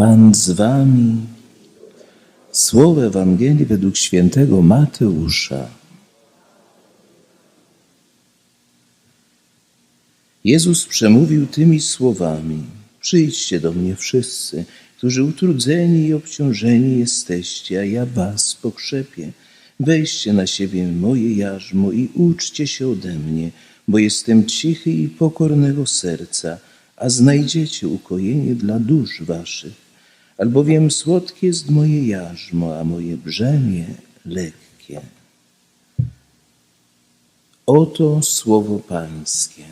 Pan z wami. Słowo Ewangelii według świętego Mateusza. Jezus przemówił tymi słowami: Przyjdźcie do mnie wszyscy, którzy utrudzeni i obciążeni jesteście, a ja was pokrzepię. Weźcie na siebie moje jarzmo i uczcie się ode mnie, bo jestem cichy i pokornego serca, a znajdziecie ukojenie dla dusz waszych. Albowiem słodkie jest moje jarzmo, a moje brzemię lekkie. Oto słowo Pańskie.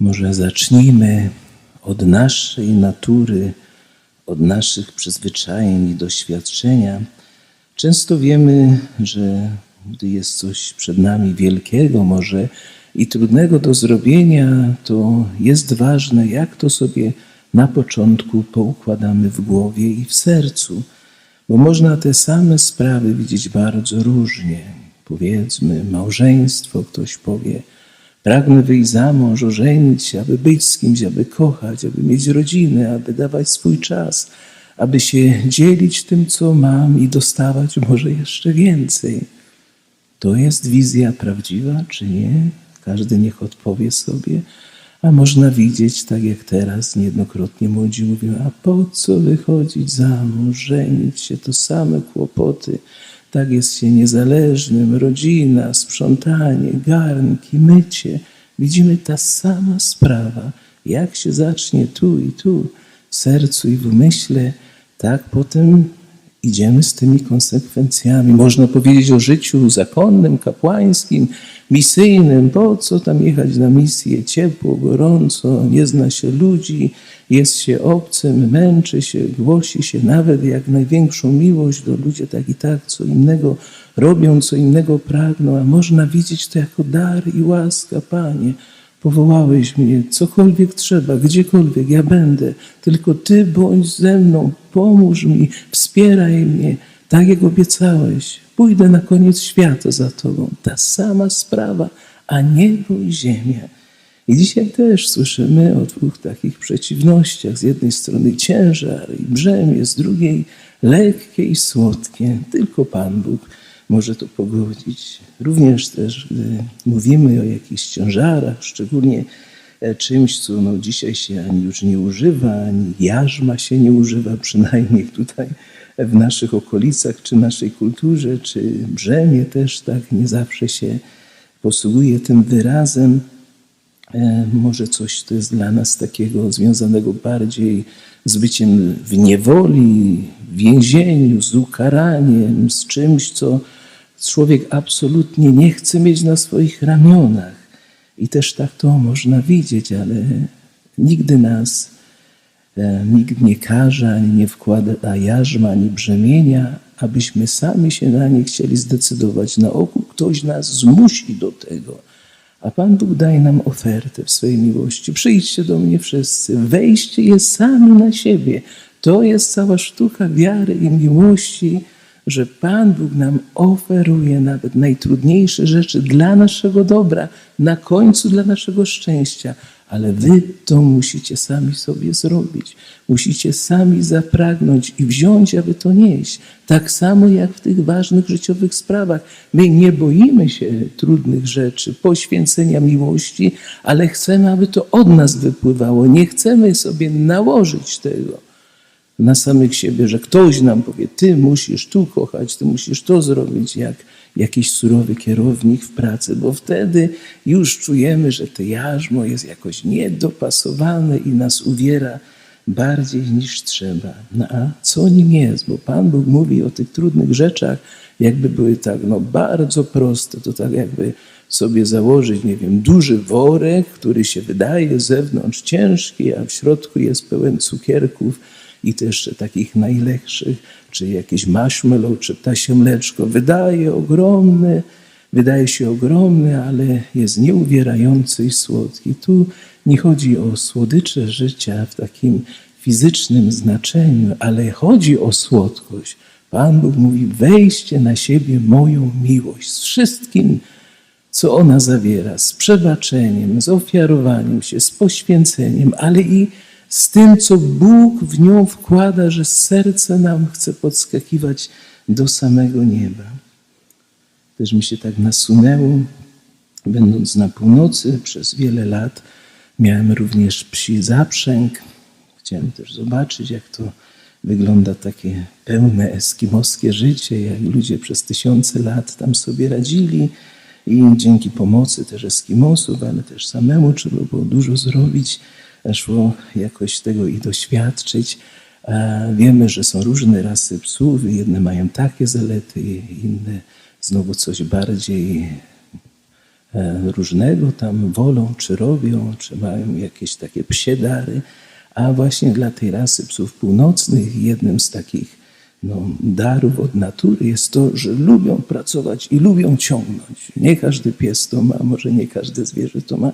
Może zacznijmy od naszej natury, od naszych przyzwyczajeń i doświadczenia. Często wiemy, że gdy jest coś przed nami wielkiego, może i trudnego do zrobienia, to jest ważne, jak to sobie na początku poukładamy w głowie i w sercu, bo można te same sprawy widzieć bardzo różnie. Powiedzmy, małżeństwo, ktoś powie, Pragnę wyjść za mąż, ożenić się, aby być z kimś, aby kochać, aby mieć rodzinę, aby dawać swój czas, aby się dzielić tym, co mam i dostawać może jeszcze więcej. To jest wizja prawdziwa, czy nie? Każdy niech odpowie sobie. A można widzieć, tak jak teraz niejednokrotnie młodzi mówią, a po co wychodzić za mąż, żenić się, to same kłopoty. Tak jest się niezależnym, rodzina, sprzątanie, garnki, mycie. Widzimy ta sama sprawa. Jak się zacznie tu i tu, w sercu i w umyśle, tak potem idziemy z tymi konsekwencjami. Można powiedzieć o życiu zakonnym, kapłańskim, misyjnym. Po co tam jechać na misję? Ciepło, gorąco, nie zna się ludzi, jest się obcym, męczy się, głosi się nawet jak największą miłość do ludzi, tak i tak, co innego robią, co innego pragną, a można widzieć to jako dar i łaska, Panie. Powołałeś mnie, cokolwiek trzeba, gdziekolwiek ja będę, tylko Ty bądź ze mną, pomóż mi, wspieraj mnie, tak jak obiecałeś. Pójdę na koniec świata za Tobą. Ta sama sprawa, a niebo i ziemia. I dzisiaj też słyszymy o dwóch takich przeciwnościach. Z jednej strony ciężar i brzemię, z drugiej lekkie i słodkie. Tylko Pan Bóg może to pogodzić. Również też, gdy mówimy o jakichś ciężarach, szczególnie e, czymś, co no dzisiaj się ani już nie używa, ani jarzma się nie używa, przynajmniej tutaj w naszych okolicach, czy naszej kulturze, czy brzemię też tak nie zawsze się posługuje tym wyrazem. E, może coś to jest dla nas takiego związanego bardziej z byciem w niewoli, w więzieniu, z ukaraniem, z czymś, co człowiek absolutnie nie chce mieć na swoich ramionach. I też tak to można widzieć, ale nigdy nas e, nikt nie karze, ani nie wkłada jarzma, ani brzemienia, abyśmy sami się na nie chcieli zdecydować. Na oku ktoś nas zmusi do tego. A Pan Bóg daje nam ofertę w swojej miłości. Przyjdźcie do mnie wszyscy, wejście je sami na siebie. To jest cała sztuka wiary i miłości, że Pan Bóg nam oferuje nawet najtrudniejsze rzeczy dla naszego dobra, na końcu dla naszego szczęścia, ale wy to musicie sami sobie zrobić. Musicie sami zapragnąć i wziąć, aby to nieść. Tak samo jak w tych ważnych życiowych sprawach. My nie boimy się trudnych rzeczy, poświęcenia miłości, ale chcemy, aby to od nas wypływało. Nie chcemy sobie nałożyć tego na samych siebie, że ktoś nam powie, ty musisz tu kochać, ty musisz to zrobić, jak jakiś surowy kierownik w pracy, bo wtedy już czujemy, że to jarzmo jest jakoś niedopasowane i nas uwiera bardziej niż trzeba. No a co nim jest? Bo Pan Bóg mówi o tych trudnych rzeczach, jakby były tak no, bardzo proste, to tak jakby sobie założyć, nie wiem, duży worek, który się wydaje z zewnątrz ciężki, a w środku jest pełen cukierków, i też takich najlepszych, czy jakieś marshmallow, czy ptasie mleczko. Wydaje ogromne, wydaje się ogromny, ale jest nieubierający i słodki. Tu nie chodzi o słodycze życia w takim fizycznym znaczeniu, ale chodzi o słodkość. Pan Bóg mówi: weźcie na siebie moją miłość z wszystkim, co ona zawiera, z przebaczeniem, z ofiarowaniem się, z poświęceniem, ale i z tym, co Bóg w nią wkłada, że serce nam chce podskakiwać do samego nieba. Też mi się tak nasunęło, będąc na północy przez wiele lat, miałem również psi zaprzęg. Chciałem też zobaczyć, jak to wygląda takie pełne eskimoskie życie, jak ludzie przez tysiące lat tam sobie radzili i dzięki pomocy też Eskimosów, ale też samemu trzeba było dużo zrobić, szło jakoś tego i doświadczyć. A wiemy, że są różne rasy psów, jedne mają takie zalety, inne znowu coś bardziej e, różnego tam wolą, czy robią, czy mają jakieś takie psie dary. A właśnie dla tej rasy psów północnych jednym z takich no, darów od natury jest to, że lubią pracować i lubią ciągnąć. Nie każdy pies to ma, może nie każde zwierzę to ma.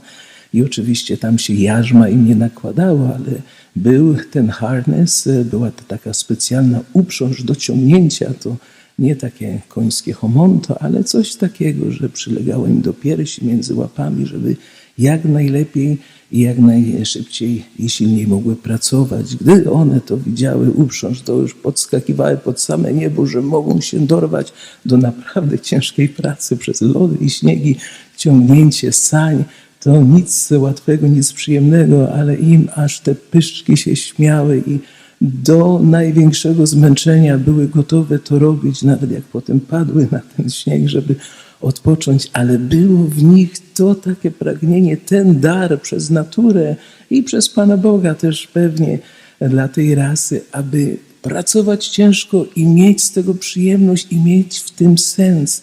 I oczywiście tam się jarzma im nie nakładało, ale był ten harness, była to taka specjalna uprząż do ciągnięcia, to nie takie końskie homonto, ale coś takiego, że przylegało im do piersi między łapami, żeby jak najlepiej i jak najszybciej i silniej mogły pracować. Gdy one to widziały, uprząż, to już podskakiwały pod same niebo, że mogą się dorwać do naprawdę ciężkiej pracy przez lody i śniegi, ciągnięcie sań. To nic łatwego, nic przyjemnego, ale im aż te pyszczki się śmiały i do największego zmęczenia były gotowe to robić, nawet jak potem padły na ten śnieg, żeby odpocząć, ale było w nich to takie pragnienie, ten dar przez naturę i przez Pana Boga też pewnie dla tej rasy, aby pracować ciężko i mieć z tego przyjemność i mieć w tym sens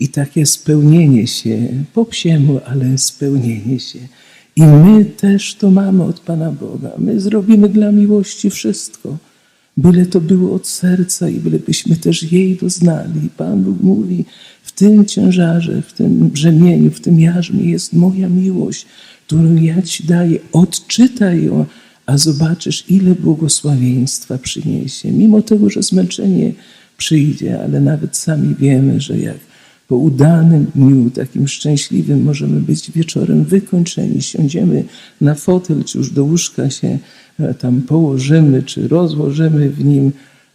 i takie spełnienie się, po psiemu, ale spełnienie się. I my też to mamy od Pana Boga. My zrobimy dla miłości wszystko, byle to było od serca i bylebyśmy też jej doznali. Pan Bóg mówi, w tym ciężarze, w tym brzemieniu, w tym jarzmie jest moja miłość, którą ja Ci daję. Odczytaj ją, a zobaczysz, ile błogosławieństwa przyniesie. Mimo tego, że zmęczenie przyjdzie, ale nawet sami wiemy, że jak po udanym dniu, takim szczęśliwym, możemy być wieczorem wykończeni. Siądziemy na fotel, czy już do łóżka się e, tam położymy, czy rozłożymy w nim,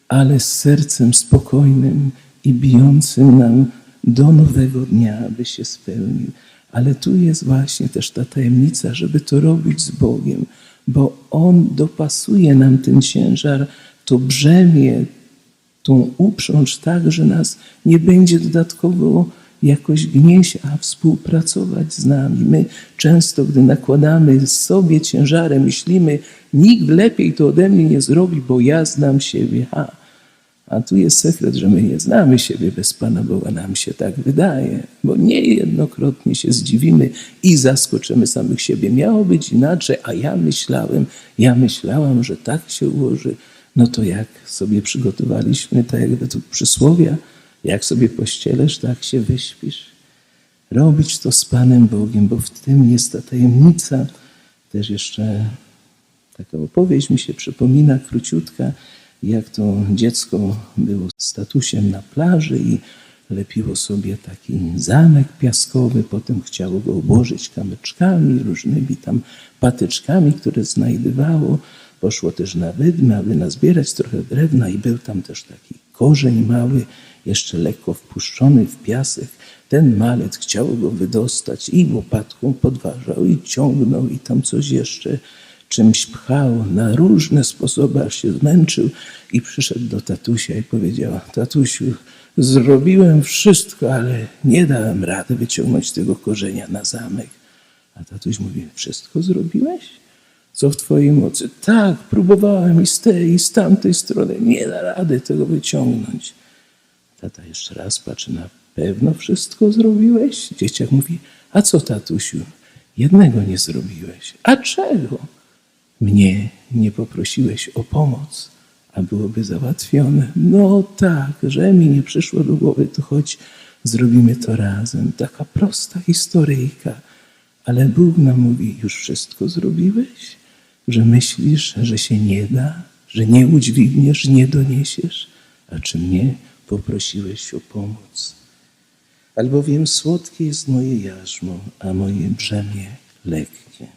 ale z sercem spokojnym i bijącym nam do nowego dnia, aby się spełnił. Ale tu jest właśnie też ta tajemnica, żeby to robić z Bogiem, bo On dopasuje nam ten ciężar, to brzemię, tą uprząż tak, że nas nie będzie dodatkowo jakoś gnieść, a współpracować z nami. My często, gdy nakładamy sobie ciężarem, myślimy, nikt lepiej to ode mnie nie zrobi, bo ja znam siebie. A, a tu jest sekret, że my nie znamy siebie bez Pana Boga, nam się tak wydaje, bo niejednokrotnie się zdziwimy i zaskoczymy samych siebie. Miało być inaczej, a ja myślałem, ja myślałam, że tak się ułoży. No to jak sobie przygotowaliśmy, tak jak według przysłowia, jak sobie pościelesz, tak się wyśpisz. Robić to z Panem Bogiem, bo w tym jest ta tajemnica. Też jeszcze taka opowieść mi się przypomina, króciutka, jak to dziecko było statusem na plaży i lepiło sobie taki zamek piaskowy, potem chciało go obłożyć kamyczkami, różnymi tam patyczkami, które znajdowało. Poszło też na wydmę, aby nazbierać trochę drewna i był tam też taki korzeń mały, jeszcze lekko wpuszczony w piasek. Ten malec chciał go wydostać i łopatką podważał i ciągnął i tam coś jeszcze czymś pchał na różne sposoby, aż się zmęczył i przyszedł do tatusia i powiedział, tatusiu, zrobiłem wszystko, ale nie dałem rady wyciągnąć tego korzenia na zamek. A tatuś mówi, wszystko zrobiłeś? Co w twojej mocy? Tak, próbowałem i z tej, i z tamtej strony. Nie da rady tego wyciągnąć. Tata jeszcze raz patrzy, na pewno wszystko zrobiłeś? Dzieciak mówi, a co tatusiu? Jednego nie zrobiłeś. A czego? Mnie nie poprosiłeś o pomoc, a byłoby załatwione. No tak, że mi nie przyszło do głowy, to choć zrobimy to razem. Taka prosta historyjka. Ale Bóg nam mówi, już wszystko zrobiłeś? Że myślisz, że się nie da? Że nie udźwigniesz, nie doniesiesz? a czy mnie poprosiłeś o pomoc? Albowiem słodkie jest moje jarzmo, a moje brzemię lekkie.